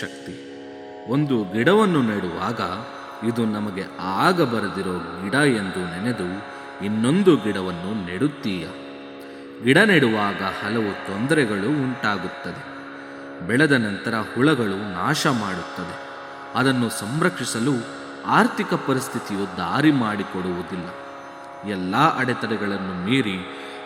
ಶಕ್ತಿ. ಒಂದು ಗಿಡವನ್ನು ನೆಡುವಾಗ ಇದು ನಮಗೆ ಆಗ ಬರೆದಿರೋ ಗಿಡ ಎಂದು ನೆನೆದು ಇನ್ನೊಂದು ಗಿಡವನ್ನು ನೆಡುತ್ತೀಯ. ಗಿಡ ನೆಡುವಾಗ ಹಲವು ತೊಂದರೆಗಳು ಉಂಟಾಗುತ್ತದೆ. ಬೆಳೆದ ನಂತರ ಹುಳಗಳು ನಾಶ ಮಾಡುತ್ತದೆ. ಅದನ್ನು ಸಂರಕ್ಷಿಸಲು ಆರ್ಥಿಕ ಪರಿಸ್ಥಿತಿಯು ದಾರಿ ಮಾಡಿಕೊಡುವುದಿಲ್ಲ. ಎಲ್ಲ ಅಡೆತಡೆಗಳನ್ನು ಮೀರಿ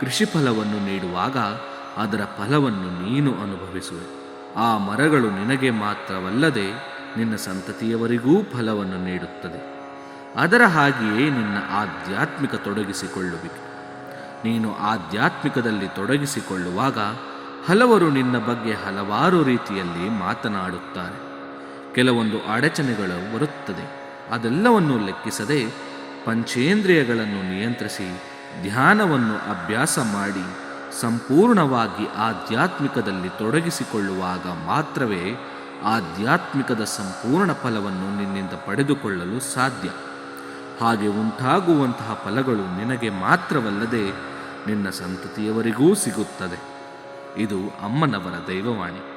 ಕೃಷಿ ಫಲವನ್ನು ನೀಡುವಾಗ ಅದರ ಫಲವನ್ನು ನೀನು ಅನುಭವಿಸುವೆ. ಆ ಮರಗಳು ನಿನಗೆ ಮಾತ್ರವಲ್ಲದೆ ನಿನ್ನ ಸಂತತಿಯವರಿಗೂ ಫಲವನ್ನು ನೀಡುತ್ತದೆ. ಅದರ ಹಾಗೆಯೇ ನಿನ್ನ ಆಧ್ಯಾತ್ಮಿಕ ತೊಡಗಿಸಿಕೊಳ್ಳುವಿಕೆ. ನೀನು ಆಧ್ಯಾತ್ಮಿಕದಲ್ಲಿ ತೊಡಗಿಸಿಕೊಳ್ಳುವಾಗ ಹಲವರು ನಿನ್ನ ಬಗ್ಗೆ ಹಲವಾರು ರೀತಿಯಲ್ಲಿ ಮಾತನಾಡುತ್ತಾರೆ. ಕೆಲವೊಂದು ಅಡಚಣೆಗಳು ಬರುತ್ತದೆ. ಅದೆಲ್ಲವನ್ನು ಲೆಕ್ಕಿಸದೆ ಪಂಚೇಂದ್ರಿಯಗಳನ್ನು ನಿಯಂತ್ರಿಸಿ ಧ್ಯಾನವನ್ನು ಅಭ್ಯಾಸ ಮಾಡಿ ಸಂಪೂರ್ಣವಾಗಿ ಆಧ್ಯಾತ್ಮಿಕದಲ್ಲಿ ತೊಡಗಿಸಿಕೊಳ್ಳುವಾಗ ಮಾತ್ರವೇ ಆಧ್ಯಾತ್ಮಿಕದ ಸಂಪೂರ್ಣ ಫಲವನ್ನು ನಿನ್ನಿಂದ ಪಡೆದುಕೊಳ್ಳಲು ಸಾಧ್ಯ. ಹಾಗೆ ಉಂಟಾಗುವಂತಹ ಫಲಗಳು ನಿನಗೆ ಮಾತ್ರವಲ್ಲದೆ ನಿನ್ನ ಸಂತತಿಯವರಿಗೂ ಸಿಗುತ್ತದೆ. ಇದು ಅಮ್ಮನವರ ದೈವವಾಣಿ.